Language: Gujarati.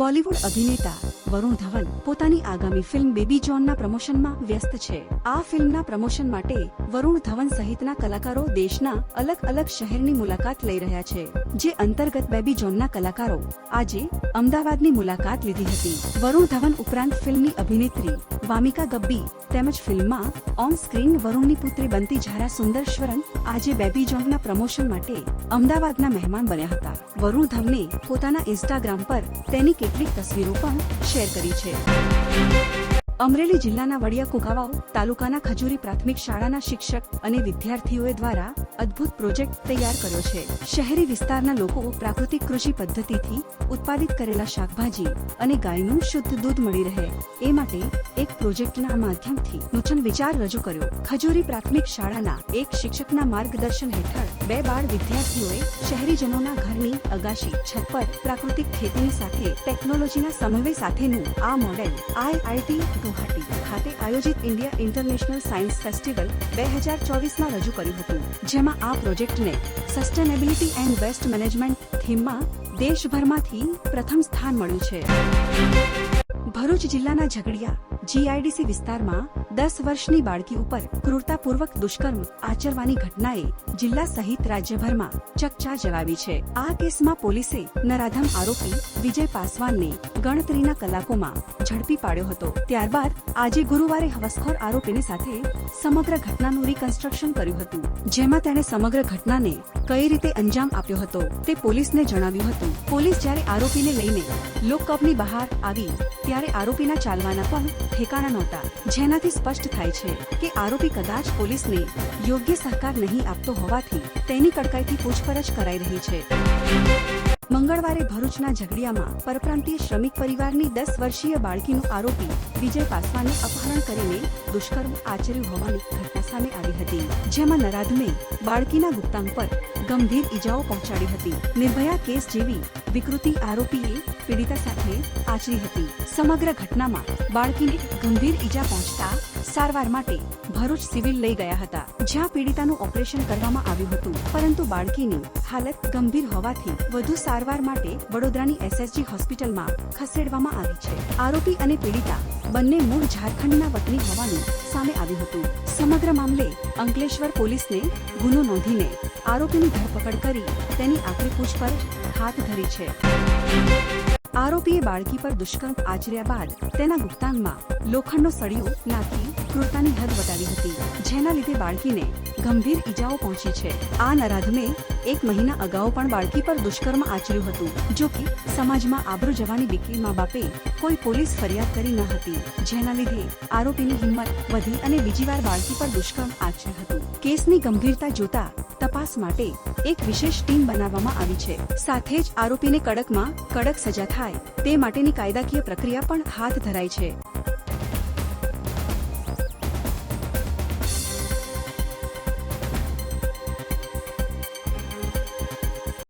બોલિવૂડ અભિનેતા વરુણ ધવન પોતાની આગામી ફિલ્મ બેબી જોનના પ્રમોશનમાં વ્યસ્ત છે. આ ફિલ્મના પ્રમોશન માટે વરુણ ધવન સહિતના કલાકારો દેશના અલગ અલગ શહેરની મુલાકાત લઈ રહ્યા છે, જે અંતર્ગત બેબી જોનના કલાકારો આજે અમદાવાદની મુલાકાત લીધી હતી. વરુણ ધવન ઉપરાંત ફિલ્મની અભિનેત્રી વામિકા ગબ્બી તેમજ ફિલ્મમાં ઓન સ્ક્રીન વરુણની પુત્રી બનતી ઝારા સુંદરશ્વરન આજે બેબી જોનના પ્રમોશન માટે અમદાવાદના મહેમાન બન્યા હતા. વરુણ ધમને પોતાના ઇન્સ્ટાગ્રામ પર તેની કેટલીક તસવીરો પણ શેર કરી છે. અમરેલી જિલ્લાના વડિયા કુગાવાવ તાલુકાના ખજૂરી પ્રાથમિક શાળાના શિક્ષક અને વિદ્યાર્થીઓએ દ્વારા અદ્ભુત પ્રોજેક્ટ તૈયાર કર્યો છે. શહેરી વિસ્તારના લોકો પ્રાકૃતિક કૃષિ પદ્ધતિથી ઉત્પાદિત કરેલા શાકભાજી અને ગાયનું શુદ્ધ દૂધ મળી રહે. એ માટે એક પ્રોજેક્ટના માધ્યમથી નૂતન વિચાર રજૂ કર્યો. ખજૂરી પ્રાથમિક શાળાના એક શિક્ષકના માર્ગદર્શન હેઠળ બે બાળ વિદ્યાર્થીઓએ શહેરીજનોના ઘરની અગાશી, છત પર પ્રાકૃતિક ખેતીની સાથે, ટેકનોલોજીના સમન્વય સાથેનું આ મોડેલ આઈઆઈટી ગુવાહાટી ખાતે આયોજિત ઇન્ડિયા ઇન્ટરનેશનલ સાયન્સ ફેસ્ટિવલ બે હજાર ચોવીસમાં રજૂ કર્યું હતું. જેમાં આ પ્રોજેક્ટને સસ્ટેનેબિલિટી એન્ડ વેસ્ટ મેનેજમેન્ટ થીમમાં દેશભરમાંથી પ્રથમ સ્થાન મળ્યું છે. ભરૂચ જિલ્લાના ઝઘડિયા જીઆઈડીસી વિસ્તારમાં દસ વર્ષની બાળકી ઉપર ક્રૂરતાપૂર્વક દુષ્કર્મ આચરવાની ઘટનાએ જિલ્લા સહિત રાજ્યભરમાં ચકચા જવાવી છે. આ કેસમાં પોલીસે નરાધમ આરોપી વિજય પાસવાનને ગણતરીના કલાકોમાં ઝડપી પાડ્યો હતો. ત્યારબાદ આજે ગુરુવારે હવસખોર આરોપીની સાથે સમગ્ર ઘટનાનું રિકન્સ્ટ્રક્શન કર્યું હતું, જેમાં તેણે સમગ્ર ઘટનાને કઈ રીતે અંજામ આપ્યો હતો તે પોલીસને જણાવ્યું હતું. પોલીસ જ્યારે આરોપીને લઈને લોકકપની બહાર આવી, ત્યારે આરોપીના ચાલવાના પણ ઠેકાણા નહોતા, જેનાથી સ્પષ્ટ થાય છે કે આરોપી કદાચ પોલીસને યોગ્ય સહકાર નહીં આપતો હોવાથી તેની કડકાઈથી પૂછપરછ કરાઈ રહી છે. મંગળવારે ભરૂચના ઝઘડિયામાં પરપ્રાંતીય શ્રમિક પરિવારની દસ વર્ષીય બાળકીનું આરોપી વિજય પાસવાને અપહરણ કરીને દુષ્કર્મ આચર્યું હોવાની ઘટના સામે આવી હતી, જેમાં નરાધમે બાળકીના ગુપ્તાંગ પર ગંભીર ઈજાઓ પહોંચાડી હતી. નિર્ભયા કેસ જેવી વિકૃતિ આરોપીએ પીડિતા સાથે આચરી હતી. સમગ્ર ઘટનામાં બાળકીને ગંભીર ઈજા પહોંચતા સારવાર માટે ભરૂચ સિવિલ લઈ ગયા હતા. જ્યાં પીડિતાનું ઓપરેશન કરવામાં આવ્યું હતું, પરંતુ બાળકીની હાલત ગંભીર હોવાથી વધુ સારવાર માટે વડોદરાની એસએસજી હોસ્પિટલમાં ખસેડવામાં આવી છે. આરોપી અને પીડિતા બંને મૂળ ઝારખંડના વતની હોવાનું સામે આવ્યું હતું. સમગ્ર મામલે અંકલેશ્વર પોલીસને ગુનો નોંધીને આરોપીની ધરપકડ કરી તેની આખરી પૂછપરછ હાથ ધરી છે. આરોપીએ બાળકી પર દુષ્કર્મ આચર્યા બાદ તેના ગુપ્તાંગમાં લોખંડનો સળિયો નાખી ક્રૂરતાની હદ વટાવી હતી, જેના લીધે બાળકીને ગંભીર ઈજાઓ પહોંચી છે. આ નરાધમે એક મહિના અગાઉ પણ બાળકી પર દુષ્કર્મ આચર્યું હતું, જો કે સમાજમાં આબરૂ જવાની બીકે મા બાપે કોઈ પોલીસ ફરિયાદ કરી ન હતી, જેના લીધે આરોપીની હિંમત વધી અને બીજી વાર બાળકી પર દુષ્કર્મ આચર્યું હતું. કેસની ગંભીરતા જોતા તપાસ માટે એક વિશેષ ટીમ બનાવવામાં આવી છે. સાથે જ આરોપીને કડકમાં કડક સજા થાય તે માટેની કાયદાકીય પ્રક્રિયા પણ હાથ ધરાઈ છે.